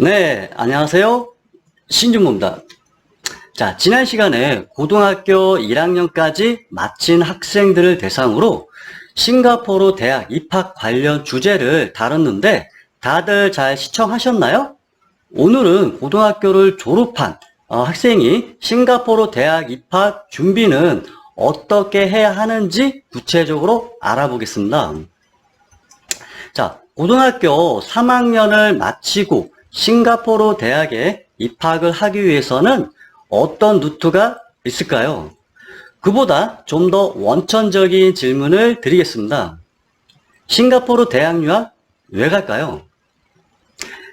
네, 안녕하세요. 신준모입니다. 자, 지난 시간에 고등학교 1학년까지 마친 학생들을 대상으로 싱가포르 대학 입학 관련 주제를 다뤘는데 다들 잘 시청하셨나요? 오늘은 고등학교를 졸업한 어, 학생이 싱가포르 대학 입학 준비는 어떻게 해야 하는지 구체적으로 알아보겠습니다. 자, 고등학교 3학년을 마치고 싱가포르 대학에 입학을 하기 위해서는 어떤 루트가 있을까요? 그보다 좀 더 원천적인 질문을 드리겠습니다. 싱가포르 대학 유학 왜 갈까요?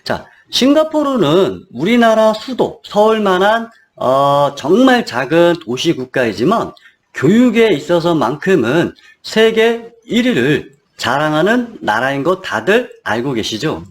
자, 싱가포르는 우리나라 수도 서울만한 어, 정말 작은 도시 국가이지만 교육에 있어서만큼은 세계 1위를 자랑하는 나라인 거 다들 알고 계시죠?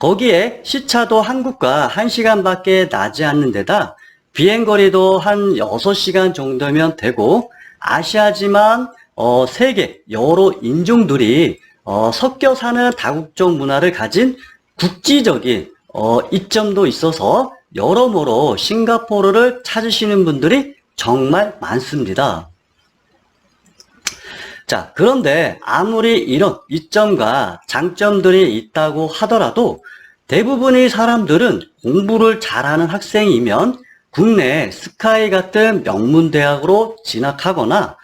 거기에 시차도 한국과 1시간밖에 나지 않는 데다 비행거리도 한 6시간 정도면 되고 아시아지만 어, 세계 여러 인종들이 어, 섞여 사는 다국적 문화를 가진 국지적인 어, 이점도 있어서 여러모로 싱가포르를 찾으시는 분들이 정말 많습니다. 자, 그런데 아무리 이런 이점과 장점들이 있다고 하더라도 대부분의 사람들은 공부를 잘하는 학생이면 국내 스카이 같은 명문대학으로 진학하거나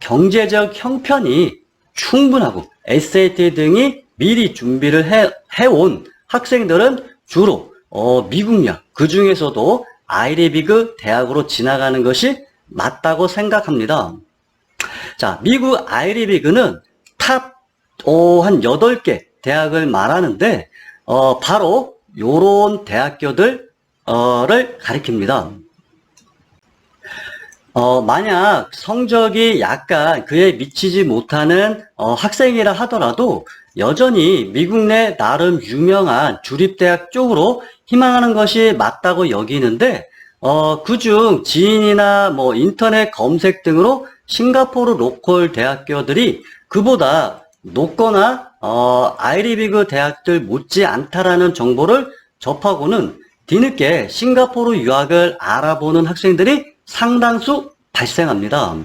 경제적 형편이 충분하고 SAT 등이 미리 준비를 해, 해온 학생들은 주로 어, 미국약, 그 중에서도 아이리비그 대학으로 진학하는 것이 맞다고 생각합니다. 자, 미국 아이리비그는 탑, 어, 한 8개 대학을 말하는데, 어, 바로 요런 대학교들, 어를 가리킵니다. 어, 만약 성적이 약간 그에 미치지 못하는 어, 학생이라 하더라도 여전히 미국 내 나름 유명한 주립대학 쪽으로 희망하는 것이 맞다고 여기는데, 어, 그중 지인이나 뭐 인터넷 검색 등으로 싱가포르 로컬 대학교들이 그보다 높거나 어, 아이리비그 대학들 못지 않다라는 정보를 접하고는 뒤늦게 싱가포르 유학을 알아보는 학생들이 상당수 발생합니다.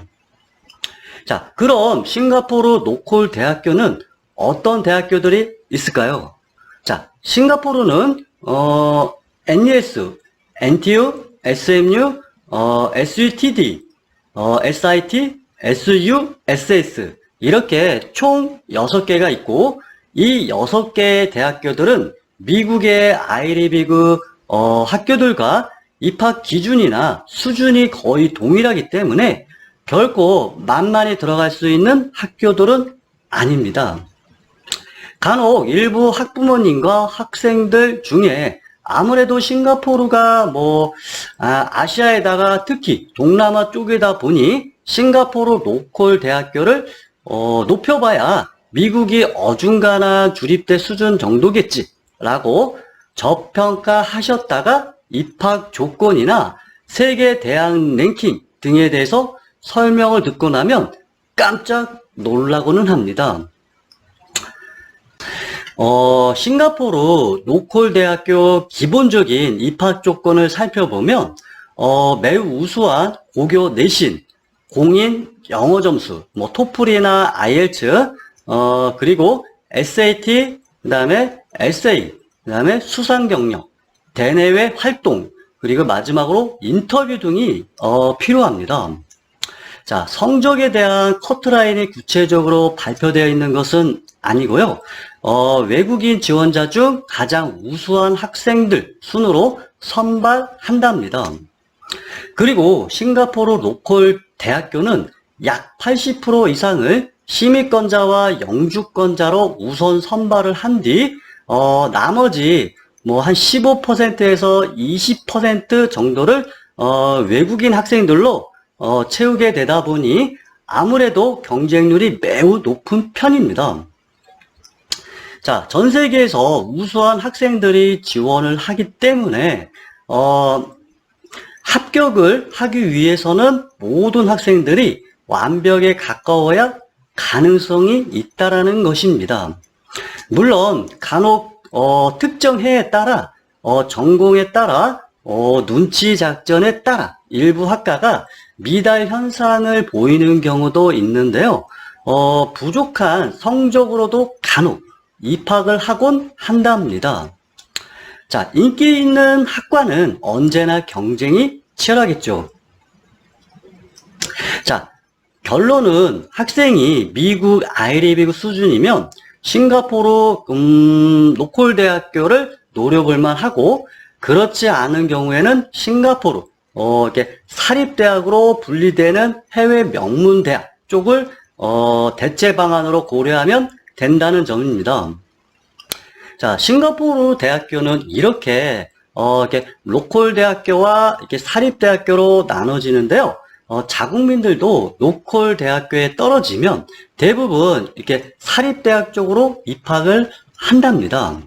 자, 그럼 싱가포르 로컬 대학교는 어떤 대학교들이 있을까요? 자, 싱가포르는 어, NUS, NTU, SMU, 어, SUTD, 어, SIT, SU, SS 이렇게 총 6개가 있고 이 6개의 대학교들은 미국의 아이리비그 어, 학교들과 입학 기준이나 수준이 거의 동일하기 때문에 결코 만만히 들어갈 수 있는 학교들은 아닙니다. 간혹 일부 학부모님과 학생들 중에 아무래도 싱가포르가 뭐 아, 시아에다가 특히 동남아 쪽이다 보니 싱가포르 로컬 대학교를 어, 높여봐야 미국이 어중간한 주립대 수준 정도겠지라고 저평가하셨다가 입학 조건이나 세계 대학 랭킹 등에 대해서 설명을 듣고 나면 깜짝 놀라고는 합니다. 어, 싱가포르 로컬 대학교 기본적인 입학 조건을 살펴보면 어, 매우 우수한 고교 내신, 공인 영어 점수, 뭐 토플이나 IELTS, 어, 그리고 SAT, 그 다음에 essay, 그다음에 수상 경력, 대내외 활동, 그리고 마지막으로 인터뷰 등이 어, 필요합니다. 자, 성적에 대한 커트라인이 구체적으로 발표되어 있는 것은 아니고요. 어, 외국인 지원자 중 가장 우수한 학생들 순으로 선발한답니다. 그리고 싱가포르 로컬 대학교는 약 80% 이상을 시민권자와 영주권자로 우선 선발을 한 뒤, 어, 나머지 뭐 한 15%에서 20% 정도를 어, 외국인 학생들로 어, 채우게 되다 보니 아무래도 경쟁률이 매우 높은 편입니다. 자, 전 세계에서 우수한 학생들이 지원을 하기 때문에, 어, 합격을 하기 위해서는 모든 학생들이 완벽에 가까워야 가능성이 있다라는 것입니다. 물론, 간혹, 어, 특정 해에 따라, 어, 전공에 따라, 어, 눈치 작전에 따라 일부 학과가 미달 현상을 보이는 경우도 있는데요. 어, 부족한 성적으로도 간혹 입학을 하곤 한답니다. 자, 인기 있는 학과는 언제나 경쟁이 치열하겠죠. 자, 결론은 학생이 미국 아이리비그 수준이면 싱가포르 음, 로컬 대학교를 노려볼 만 하고 그렇지 않은 경우에는 싱가포르 어, 이렇게 사립대학으로 분리되는 해외 명문 대학 쪽을 어, 대체 방안으로 고려하면 된다는 점입니다. 자, 싱가포르 대학교는 이렇게 어, 이렇게 로컬 대학교와 이렇게 사립 대학교로 나눠지는데요. 어, 자국민들도 로컬 대학교에 떨어지면 대부분 이렇게 사립 대학 쪽으로 입학을 한답니다.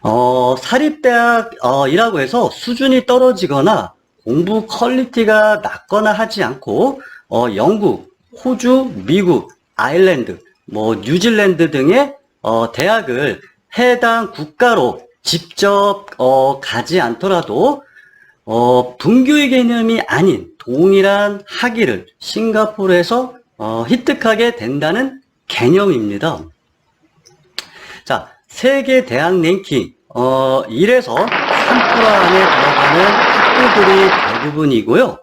어, 사립대학이라고 해서 수준이 떨어지거나 공부 퀄리티가 낮거나 하지 않고, 어, 영국, 호주, 미국, 아일랜드, 뭐, 뉴질랜드 등의, 어, 대학을 해당 국가로 직접, 어, 가지 않더라도, 어, 분교의 개념이 아닌 동일한 학위를 싱가포르에서, 어, 획득하게 된다는 개념입니다. 자, 세계 대학 랭킹, 어, 1에서 3% 안에 들어가는 학교들이 대부분이고요.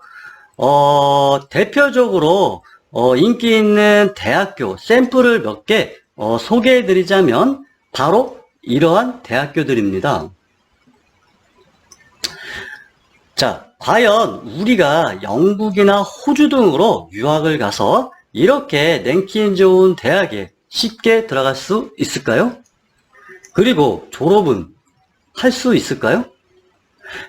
어, 대표적으로, 어, 인기 있는 대학교 샘플을 몇 개, 어, 소개해 드리자면, 바로 이러한 대학교들입니다. 자, 과연 우리가 영국이나 호주 등으로 유학을 가서 이렇게 랭킹 좋은 대학에 쉽게 들어갈 수 있을까요? 그리고 졸업은 할 수 있을까요?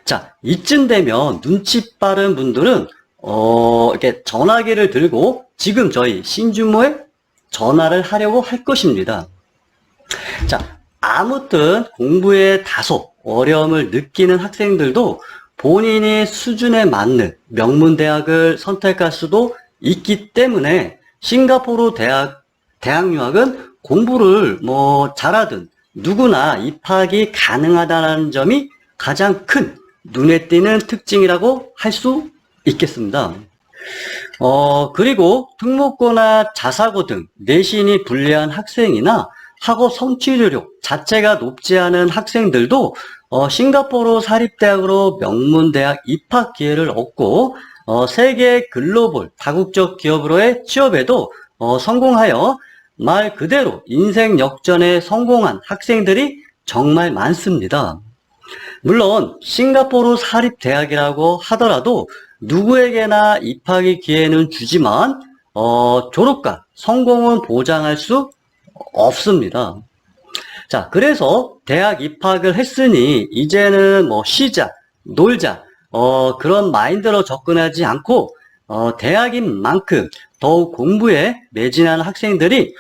자, 이쯤 되면 눈치 빠른 분들은, 어, 이렇게 전화기를 들고 지금 저희 신주모에 전화를 하려고 할 것입니다. 자, 아무튼 공부에 다소 어려움을 느끼는 학생들도 본인이 수준에 맞는 명문 대학을 선택할 수도 있기 때문에 싱가포르 대학, 대학 유학은 공부를 뭐 잘하든 누구나 입학이 가능하다는 점이 가장 큰 눈에 띄는 특징이라고 할 수 있겠습니다. 어, 그리고 특목고나 자사고 등 내신이 불리한 학생이나 학업 성취력 자체가 높지 않은 학생들도 어, 싱가포르 사립대학으로 명문대학 입학 기회를 얻고 어, 세계 글로벌 다국적 기업으로의 취업에도 어, 성공하여 말 그대로 인생 역전에 성공한 학생들이 정말 많습니다. 물론 싱가포르 사립대학이라고 하더라도 누구에게나 입학의 기회는 주지만 어, 졸업과 성공은 보장할 수 없습니다. 자, 그래서 대학 입학을 했으니 이제는 뭐 쉬자, 놀자, 어, 그런 마인드로 접근하지 않고 어, 대학인 만큼 더욱 공부에 매진하는 학생들이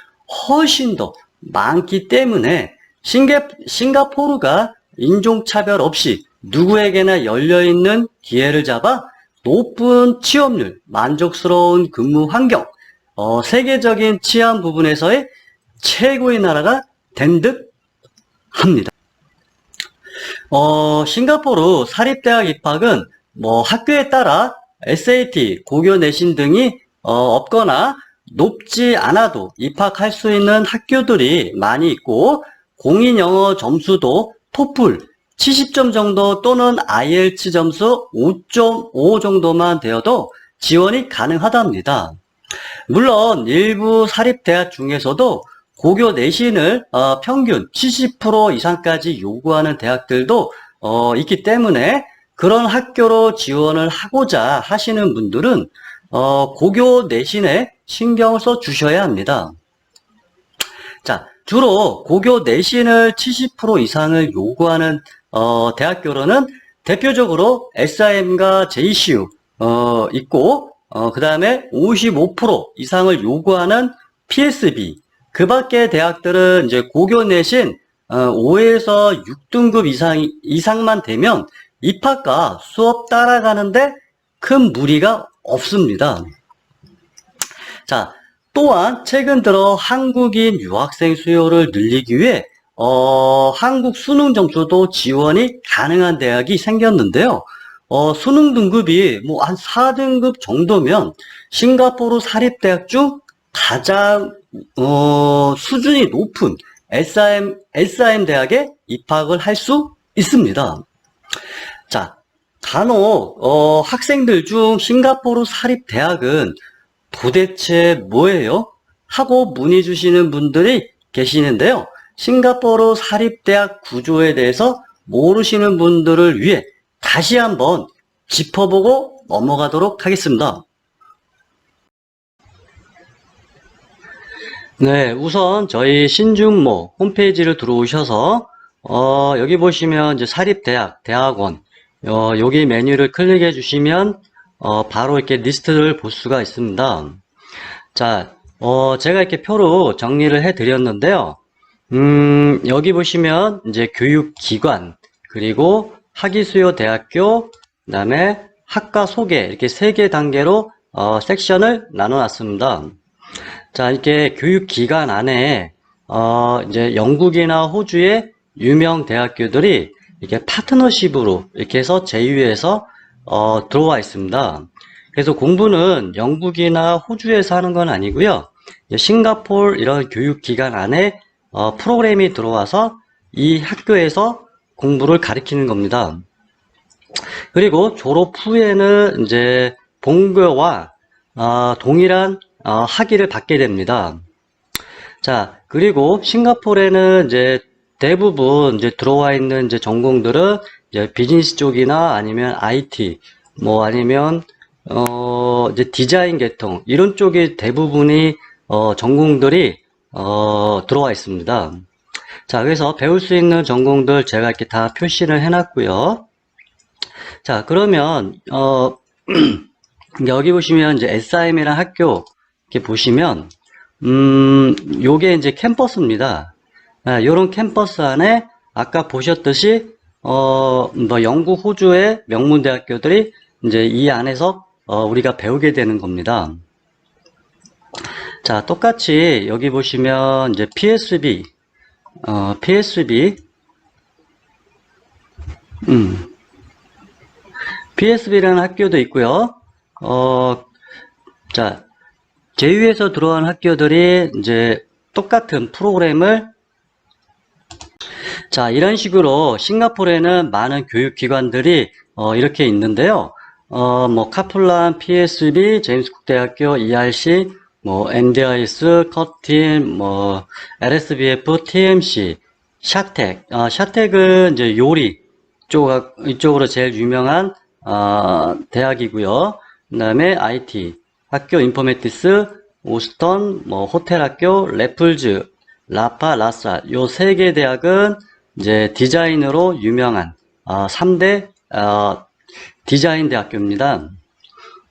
훨씬 더 많기 때문에 싱가, 싱가포르가 인종차별 없이 누구에게나 열려있는 기회를 잡아 높은 취업률, 만족스러운 근무 환경, 어, 세계적인 치안 부분에서의 최고의 나라가 된 듯 합니다. 어, 싱가포르 사립대학 입학은 뭐 학교에 따라 SAT, 고교 내신 등이 어, 없거나 높지 않아도 입학할 수 있는 학교들이 많이 있고 공인 영어 점수도 토플 70점 정도 또는 IELTS 점수 5.5 정도만 되어도 지원이 가능하답니다. 물론 일부 사립대학 중에서도 고교 내신을 어, 평균 70% 이상까지 요구하는 대학들도 어, 있기 때문에 그런 학교로 지원을 하고자 하시는 분들은 어, 고교 내신에 신경을 써 주셔야 합니다. 자, 주로 고교 내신을 70% 이상을 요구하는 어, 대학교로는 대표적으로 SIM과 JCU 어, 있고 어, 그 다음에 55% 이상을 요구하는 PSB 그 밖의 대학들은 이제 고교 내신 어, 5에서 6등급 이상, 이상만 되면 입학과 수업 따라가는데 큰 무리가 없습니다. 자, 또한 최근 들어 한국인 유학생 수요를 늘리기 위해 어, 한국 수능 점수도 지원이 가능한 대학이 생겼는데요. 어, 수능 등급이 뭐 한 4등급 정도면 싱가포르 사립대학 중 가장 어, 수준이 높은 SIM, SIM 대학에 입학을 할 수 있습니다. 자, 간혹 어, 학생들 중 싱가포르 사립 대학은 도대체 뭐예요? 하고 문의 주시는 분들이 계시는데요. 싱가포르 사립대학 구조에 대해서 모르시는 분들을 위해 다시 한번 짚어보고 넘어가도록 하겠습니다. 네, 우선 저희 신중모 홈페이지를 들어오셔서 어, 여기 보시면 이제 사립대학, 대학원 어, 여기 메뉴를 클릭해 주시면 어, 바로 이렇게 리스트를 볼 수가 있습니다. 자, 어, 제가 이렇게 표로 정리를 해 드렸는데요. 음, 여기 보시면 이제 교육기관, 그리고 학위수요 대학교, 그 다음에 학과 소개, 이렇게 세 개 단계로 어, 섹션을 나눠 놨습니다. 자, 이렇게 교육기관 안에 어, 이제 영국이나 호주의 유명 대학교들이 이렇게 파트너십으로 이렇게 해서 제휴해서 어, 들어와 있습니다. 그래서 공부는 영국이나 호주에서 하는 건 아니고요. 싱가포르 이런 교육기관 안에 어, 프로그램이 들어와서 이 학교에서 공부를 가리키는 겁니다. 그리고 졸업 후에는 이제 본교와 어, 동일한 어, 학위를 받게 됩니다. 자, 그리고 싱가포르에는 이제 대부분 이제 들어와 있는 이제 전공들은 이제 비즈니스 쪽이나 아니면 IT, 뭐 아니면 어 이제 디자인 계통 이런 쪽이 대부분이 어 전공들이 어 들어와 있습니다. 자, 그래서 배울 수 있는 전공들 제가 이렇게 다 표시를 해놨고요. 자, 그러면 어 여기 보시면 이제 SIM이라는 학교 이렇게 보시면 음 요게 이제 캠퍼스입니다. 아, 요런 캠퍼스 안에 아까 보셨듯이 어 뭐 영국 호주의 명문 대학교들이 이제 이 안에서 어, 우리가 배우게 되는 겁니다. 자, 똑같이 여기 보시면 이제 PSB 어, PSB 음 PSB라는 학교도 있고요. 어, 자, 제휴에서 들어온 학교들이 이제 똑같은 프로그램을 자, 이런 식으로 싱가포르에는 많은 교육기관들이 어, 이렇게 있는데요. 어, 뭐, 카플란, PSB, 제임스 국대학교, ERC, 뭐, NDIS, 커틴, 뭐, LSBF, TMC, 샤텍. 어, 샤텍은 이제 요리 쪽, 이쪽으로 제일 유명한, 어, 대학이고요. 그 다음에 IT, 학교 인포메티스, 오스턴, 뭐, 호텔 학교, 레플즈, 라파, 라사. 요 세 개 대학은 이제 디자인으로 유명한, 어, 3대, 어, 디자인 대학교입니다.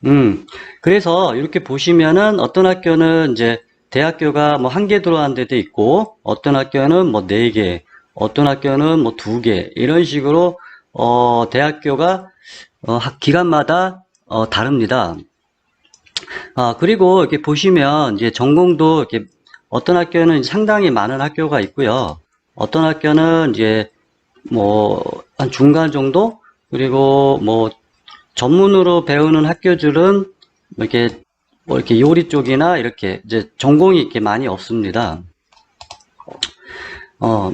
음, 그래서 이렇게 보시면은 어떤 학교는 이제 대학교가 뭐 한 개 들어간 데도 있고, 어떤 학교는 뭐 네 개, 어떤 학교는 뭐 두 개, 이런 식으로, 어, 대학교가, 어, 학 기간마다, 어, 다릅니다. 아, 그리고 이렇게 보시면 이제 전공도 이렇게 어떤 학교는 상당히 많은 학교가 있고요. 어떤 학교는 이제 뭐 한 중간 정도 그리고 뭐 전문으로 배우는 학교들은 뭐 이렇게 뭐 이렇게 요리 쪽이나 이렇게 이제 전공이 이렇게 많이 없습니다. 어,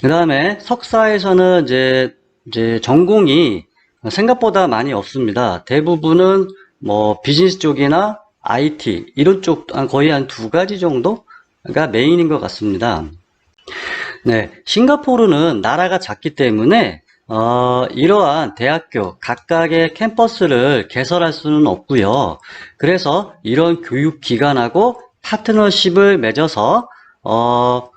그 다음에 석사에서는 이제 이제 전공이 생각보다 많이 없습니다. 대부분은 뭐 비즈니스 쪽이나 IT 이런 쪽 거의 한 두 가지 정도가 메인인 것 같습니다. 네, 싱가포르는 나라가 작기 때문에 어, 이러한 대학교 각각의 캠퍼스를 개설할 수는 없고요. 그래서 이런 교육기관하고 파트너십을 맺어서 어,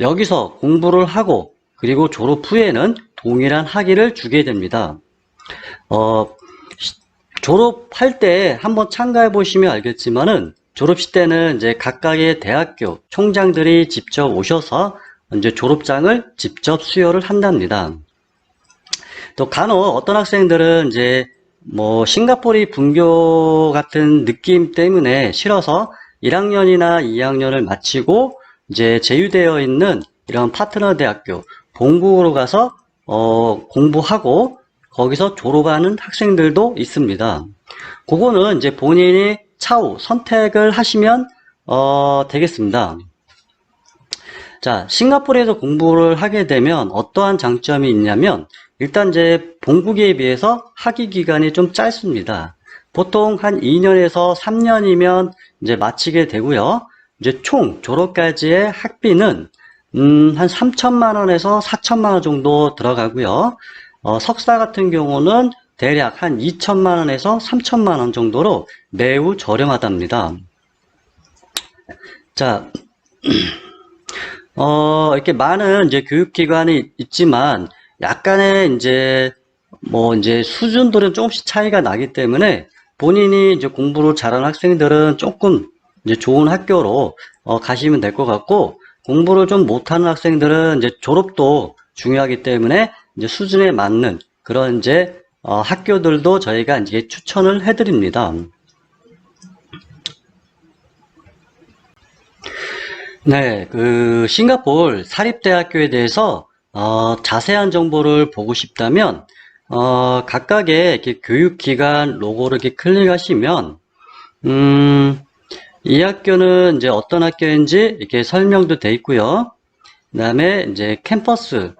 여기서 공부를 하고 그리고 졸업 후에는 동일한 학위를 주게 됩니다. 어, 졸업할 때 한번 참가해 보시면 알겠지만은 졸업식 때는 이제 각각의 대학교 총장들이 직접 오셔서 이제 졸업장을 직접 수여를 한답니다. 또 간혹 어떤 학생들은 이제 뭐 싱가포르 분교 같은 느낌 때문에 싫어서 1학년이나 2학년을 마치고 이제 제휴되어 있는 이런 파트너 대학교, 본국으로 가서 어, 공부하고 거기서 졸업하는 학생들도 있습니다. 그거는 이제 본인이 차후 선택을 하시면 어, 되겠습니다. 자, 싱가포르에서 공부를 하게 되면 어떠한 장점이 있냐면 일단 이제 본국에 비해서 학위 기간이 좀 짧습니다. 보통 한 2년에서 3년이면 이제 마치게 되고요. 이제 총 졸업까지의 학비는 음, 한 3천만 원에서 4천만 원 정도 들어가고요. 어, 석사 같은 경우는 대략 한 2천만 원에서 3천만 원 정도로 매우 저렴하답니다. 자, 어, 이렇게 많은 이제 교육기관이 있지만 약간의 이제 뭐 이제 수준들은 조금씩 차이가 나기 때문에 본인이 이제 공부를 잘하는 학생들은 조금 이제 좋은 학교로 어, 가시면 될 것 같고 공부를 좀 못하는 학생들은 이제 졸업도 중요하기 때문에 이제 수준에 맞는 그런 이제 어, 학교들도 저희가 이제 추천을 해드립니다. 네, 그 싱가포르 사립대학교에 대해서 어, 자세한 정보를 보고 싶다면 어, 각각의 이렇게 교육기관 로고를 이렇게 클릭하시면 음, 이 학교는 이제 어떤 학교인지 이렇게 설명도 돼 있고요. 그다음에 이제 캠퍼스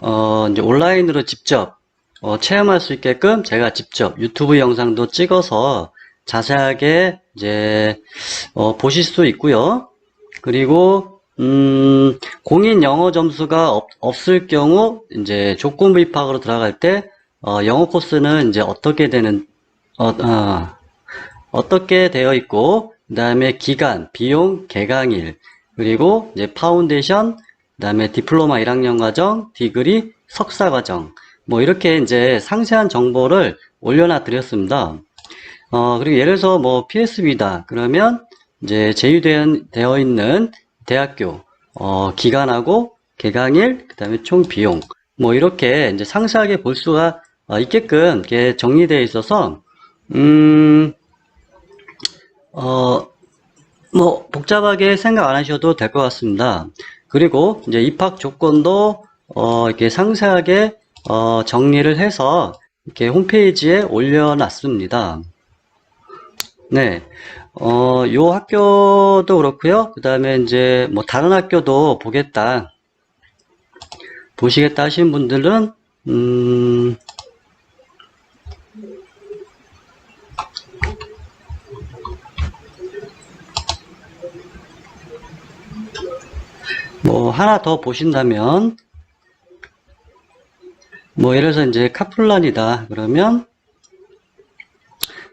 어, 이제 온라인으로 직접 어, 체험할 수 있게끔 제가 직접 유튜브 영상도 찍어서 자세하게 이제 어, 보실 수 있고요. 그리고 음, 공인 영어 점수가 없, 없을 경우 이제 조건부 입학으로 들어갈 때 어, 영어 코스는 이제 어떻게 되는 어, 어, 떻게 되어 있고 그 다음에 기간, 비용, 개강일 그리고 이제 파운데이션 그 다음에 디플로마 1학년 과정, 디그리, 석사 과정 뭐 이렇게 이제 상세한 정보를 올려놔 드렸습니다. 어, 그리고 예를 들어서 뭐 PSB다 그러면 이제 제휴되어 있는 대학교 어, 기간하고 개강일 그 다음에 총 비용 뭐 이렇게 이제 상세하게 볼 수가 어, 있게끔 이렇게 정리되어 있어서 음, 어, 뭐 복잡하게 생각 안 하셔도 될 것 같습니다. 그리고 이제 입학 조건도 어, 이렇게 상세하게 어, 정리를 해서 이렇게 홈페이지에 올려놨습니다. 네. 어, 요 학교도 그렇고요. 그 다음에 이제 뭐 다른 학교도 보겠다, 보시겠다 하시는 분들은, 음, 뭐 하나 더 보신다면, 뭐 예를 들어서 이제 카플란이다. 그러면,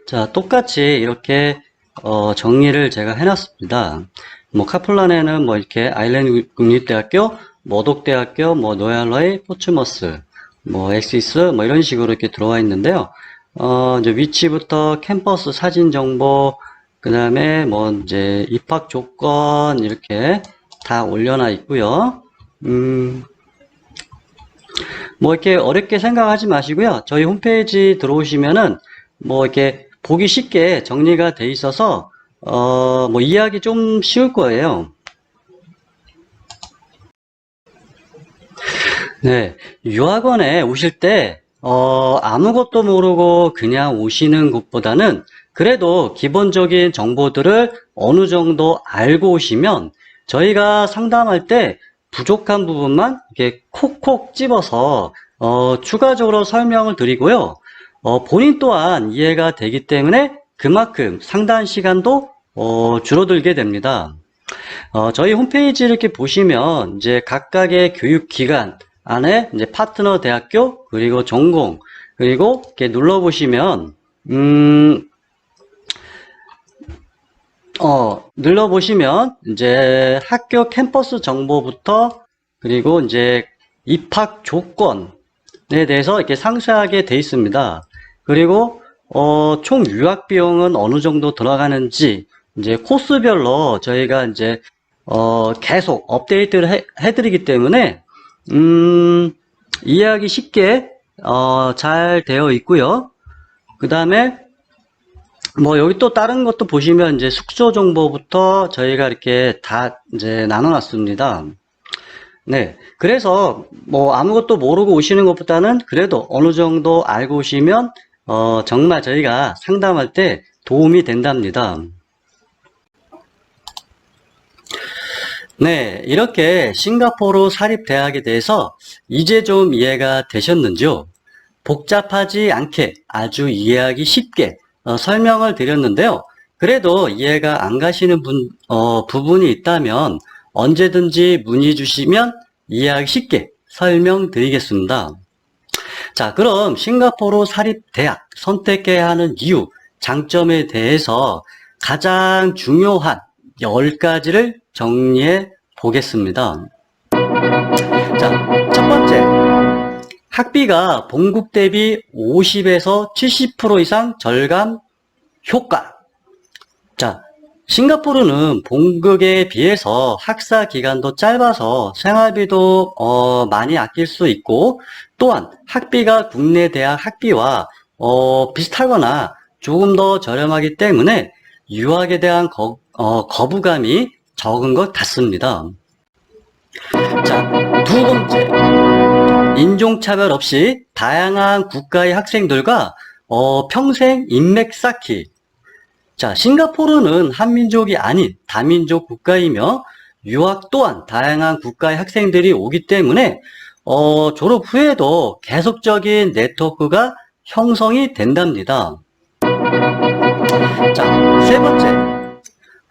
자, 똑같이 이렇게 어, 정리를 제가 해놨습니다. 뭐 카플란에는 뭐 이렇게 아일랜드 국립대학교, 머독대학교, 뭐 노얄러이, 포츠머스, 뭐 엑시스, 뭐 이런 식으로 이렇게 들어와 있는데요. 어, 이제 위치부터 캠퍼스 사진 정보, 그 다음에 뭐 이제 입학 조건 이렇게 다 올려놔 있고요. 음, 뭐 이렇게 어렵게 생각하지 마시고요. 저희 홈페이지 들어오시면은 뭐 이렇게 보기 쉽게 정리가 돼 있어서 어, 뭐 이해하기 좀 쉬울 거예요. 네, 유학원에 오실 때 어, 아무것도 모르고 그냥 오시는 것보다는 그래도 기본적인 정보들을 어느 정도 알고 오시면 저희가 상담할 때 부족한 부분만 이렇게 콕콕 집어서 어, 추가적으로 설명을 드리고요. 어, 본인 또한 이해가 되기 때문에 그만큼 상담 시간도 어, 줄어들게 됩니다. 어, 저희 홈페이지 이렇게 보시면 이제 각각의 교육 기관 안에 이제 파트너 대학교 그리고 전공 그리고 이렇게 눌러 보시면 음, 어, 눌러 보시면 이제 학교 캠퍼스 정보부터 그리고 이제 입학 조건에 대해서 이렇게 상세하게 돼 있습니다. 그리고 어, 총 유학 비용은 어느 정도 들어가는지 이제 코스별로 저희가 이제 어, 계속 업데이트를 해, 해드리기 때문에 음, 이해하기 쉽게 어, 잘 되어 있고요. 그 다음에 뭐 여기 또 다른 것도 보시면 이제 숙소 정보부터 저희가 이렇게 다 이제 나눠놨습니다. 네. 그래서 뭐 아무것도 모르고 오시는 것보다는 그래도 어느 정도 알고 오시면 어, 정말 저희가 상담할 때 도움이 된답니다. 네, 이렇게 싱가포르 사립대학에 대해서 이제 좀 이해가 되셨는지요? 복잡하지 않게 아주 이해하기 쉽게 어, 설명을 드렸는데요. 그래도 이해가 안 가시는 분, 어, 부분이 있다면 언제든지 문의 주시면 이해하기 쉽게 설명드리겠습니다. 자, 그럼 싱가포르 사립대학 선택해야 하는 이유, 장점에 대해서 가장 중요한 10가지를 정리해 보겠습니다. 자, 첫 번째. 학비가 본국 대비 50에서 70% 이상 절감 효과. 자, 싱가포르는 본국에 비해서 학사 기간도 짧아서 생활비도 어, 많이 아낄 수 있고 또한 학비가 국내 대학 학비와 어, 비슷하거나 조금 더 저렴하기 때문에 유학에 대한 거, 어, 거부감이 적은 것 같습니다. 자, 두 번째. 인종차별 없이 다양한 국가의 학생들과 어, 평생 인맥 쌓기. 자, 싱가포르는 한민족이 아닌 다민족 국가이며 유학 또한 다양한 국가의 학생들이 오기 때문에 어, 졸업 후에도 계속적인 네트워크가 형성이 된답니다. 자, 세 번째.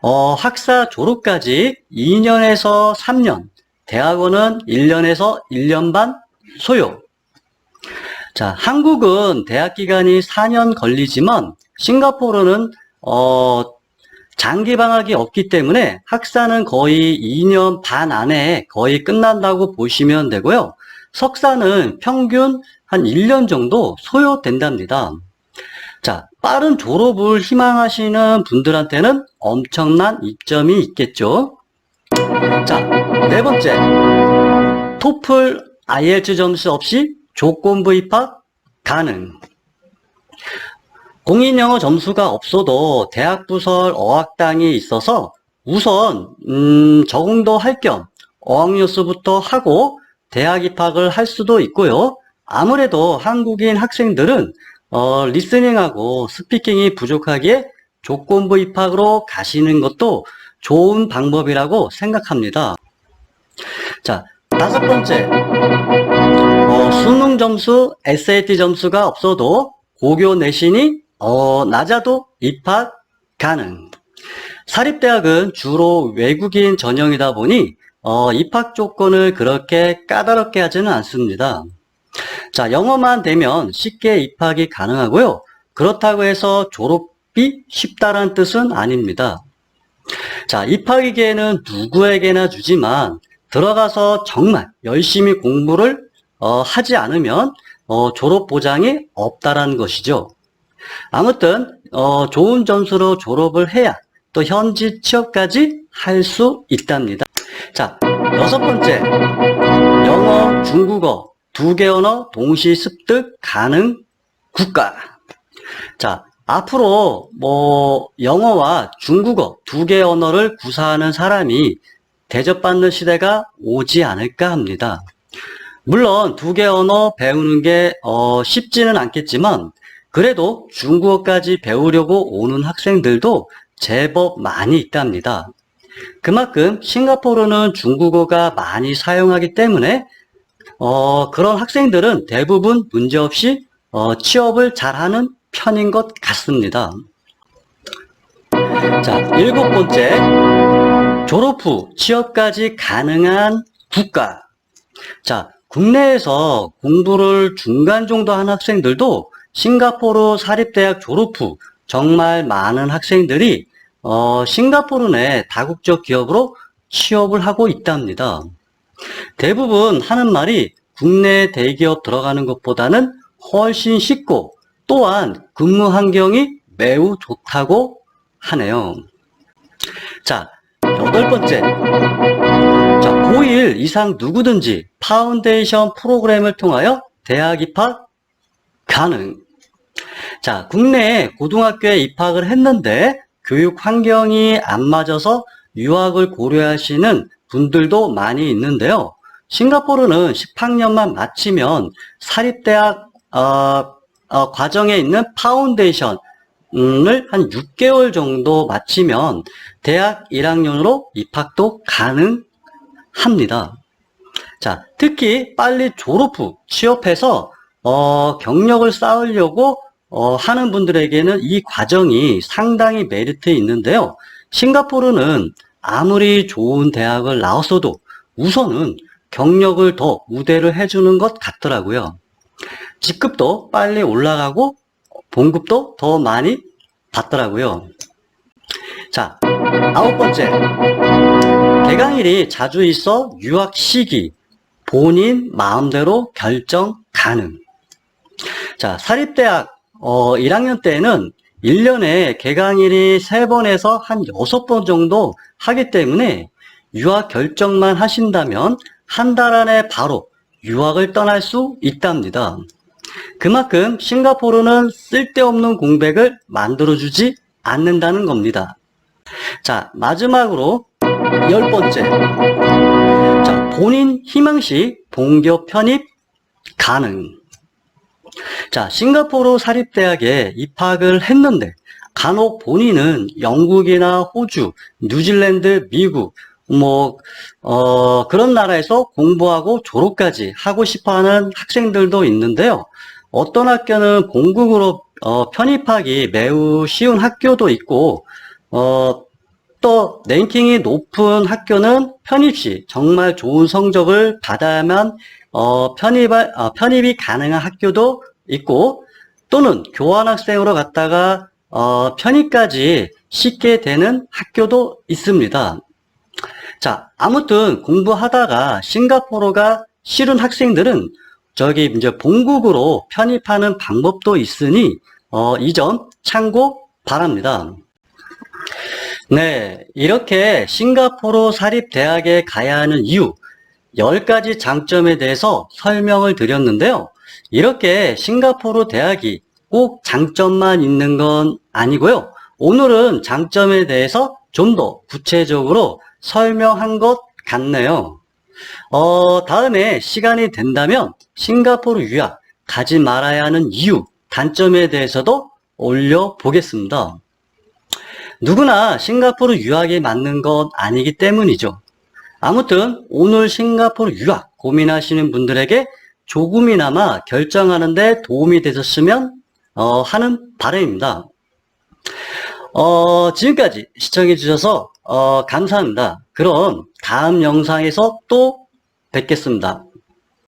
어, 학사 졸업까지 2년에서 3년, 대학원은 1년에서 1년 반 소요. 자, 한국은 대학 기간이 4년 걸리지만 싱가포르는 어, 장기 방학이 없기 때문에 학사는 거의 2년 반 안에 거의 끝난다고 보시면 되고요. 석사는 평균 한 1년 정도 소요된답니다. 자, 빠른 졸업을 희망하시는 분들한테는 엄청난 이점이 있겠죠. 자, 네 번째. 토플 IELTS 점수 없이 조건부 입학 가능. 공인 영어 점수가 없어도 대학 부설 어학당이 있어서 우선 음, 적응도 할 겸 어학연수부터 하고 대학 입학을 할 수도 있고요. 아무래도 한국인 학생들은 어, 리스닝하고 스피킹이 부족하기에 조건부 입학으로 가시는 것도 좋은 방법이라고 생각합니다. 자, 다섯 번째. 어, 수능 점수, SAT 점수가 없어도 고교 내신이 어, 낮아도 입학 가능. 사립대학은 주로 외국인 전형이다 보니 어, 입학 조건을 그렇게 까다롭게 하지는 않습니다. 자, 영어만 되면 쉽게 입학이 가능하고요. 그렇다고 해서 졸업이 쉽다란 뜻은 아닙니다. 자, 입학의 기회는 누구에게나 주지만 들어가서 정말 열심히 공부를 어, 하지 않으면 어, 졸업 보장이 없다라는 것이죠. 아무튼 어, 좋은 점수로 졸업을 해야 또 현지 취업까지 할 수 있답니다. 자, 여섯 번째. 영어, 중국어 두 개 언어 동시 습득 가능 국가. 자, 앞으로 뭐 영어와 중국어 두 개 언어를 구사하는 사람이 대접받는 시대가 오지 않을까 합니다. 물론 두 개 언어 배우는 게 어, 쉽지는 않겠지만 그래도 중국어까지 배우려고 오는 학생들도 제법 많이 있답니다. 그만큼 싱가포르는 중국어가 많이 사용하기 때문에 어, 그런 학생들은 대부분 문제없이 어, 취업을 잘하는 편인 것 같습니다. 자, 일곱 번째. 졸업 후 취업까지 가능한 국가. 자, 국내에서 공부를 중간 정도 한 학생들도 싱가포르 사립대학 졸업 후 정말 많은 학생들이 어, 싱가포르 내 다국적 기업으로 취업을 하고 있답니다. 대부분 하는 말이 국내 대기업 들어가는 것보다는 훨씬 쉽고 또한 근무 환경이 매우 좋다고 하네요. 자, 여덟 번째. 자, 고1 이상 누구든지 파운데이션 프로그램을 통하여 대학 입학 가능. 자, 국내에 고등학교에 입학을 했는데 교육 환경이 안 맞아서 유학을 고려하시는 분들도 많이 있는데요. 싱가포르는 10학년만 마치면 사립대학 어, 어, 과정에 있는 파운데이션 을한 6개월 정도 마치면 대학 1학년으로 입학도 가능합니다. 자, 특히 빨리 졸업 후 취업해서 어, 경력을 쌓으려고 어, 하는 분들에게는 이 과정이 상당히 메리트 있는데요. 싱가포르는 아무리 좋은 대학을 나왔어도 우선은 경력을 더 우대를 해주는 것 같더라고요. 직급도 빨리 올라가고 봉급도 더 많이 받더라고요. 자, 아홉 번째. 개강일이 자주 있어 유학 시기 본인 마음대로 결정 가능. 자, 사립대학 어, 1학년 때는 1년에 개강일이 3번에서 한 6번 정도 하기 때문에 유학 결정만 하신다면 한 달 안에 바로 유학을 떠날 수 있답니다. 그만큼 싱가포르는 쓸데없는 공백을 만들어주지 않는다는 겁니다. 자, 마지막으로 열 번째. 자, 본인 희망시 본교 편입 가능. 자, 싱가포르 사립대학에 입학을 했는데 간혹 본인은 영국이나 호주, 뉴질랜드, 미국 뭐 어, 그런 나라에서 공부하고 졸업까지 하고 싶어 하는 학생들도 있는데요. 어떤 학교는 공국으로 어, 편입하기 매우 쉬운 학교도 있고 어, 또 랭킹이 높은 학교는 편입 시 정말 좋은 성적을 받아야만 어, 편입, 어, 편입이 가능한 학교도 있고 또는 교환학생으로 갔다가 어, 편입까지 쉽게 되는 학교도 있습니다. 자, 아무튼 공부하다가 싱가포르가 싫은 학생들은 저기 이제 본국으로 편입하는 방법도 있으니 어, 이 점 참고 바랍니다. 네, 이렇게 싱가포르 사립대학에 가야 하는 이유 10가지 장점에 대해서 설명을 드렸는데요. 이렇게 싱가포르 대학이 꼭 장점만 있는 건 아니고요. 오늘은 장점에 대해서 좀 더 구체적으로 설명한 것 같네요. 어, 다음에 시간이 된다면 싱가포르 유학 가지 말아야 하는 이유, 단점에 대해서도 올려보겠습니다. 누구나 싱가포르 유학이 맞는 것 아니기 때문이죠. 아무튼 오늘 싱가포르 유학 고민하시는 분들에게 조금이나마 결정하는데 도움이 되셨으면 어, 하는 바람입니다. 어, 지금까지 시청해 주셔서 어, 감사합니다. 그럼 다음 영상에서 또 뵙겠습니다.